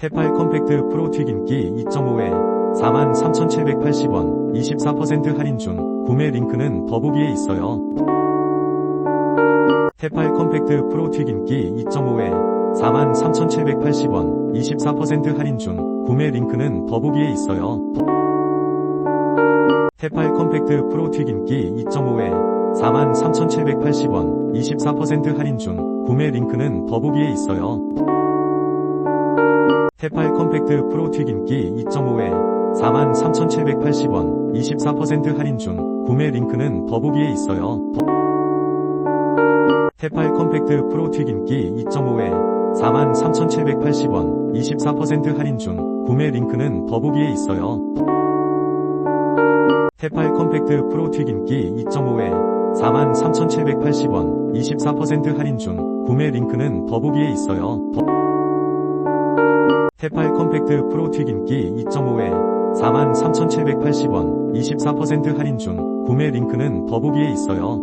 테팔 컴팩트 프로 튀김기 2.5에 43,780원 24% 할인 중 구매 링크는 더보기에 있어요. 테팔 컴팩트 프로 튀김기 2.5에 43,780원 24% 할인 중 구매 링크는 더보기에 있어요. 테팔 컴팩트 프로 튀김기 2.5에 43,780원 24% 할인 중 구매 링크는 더보기에 있어요. 테팔 컴팩트 프로 튀김기 2.5에 43,780원 24% 할인 중 구매 링크는 더보기에 있어요. 테팔 컴팩트 프로 튀김기 2.5에 43,780원 24% 할인 중 구매 링크는 더보기에 있어요. 테팔 컴팩트 프로 튀김기 2.5에 43,780원 24% 할인 중 구매 링크는 더보기에 있어요. 테팔 컴팩트 프로 튀김기 2.5에 43,780원 24% 할인 중 구매 링크는 더보기에 있어요.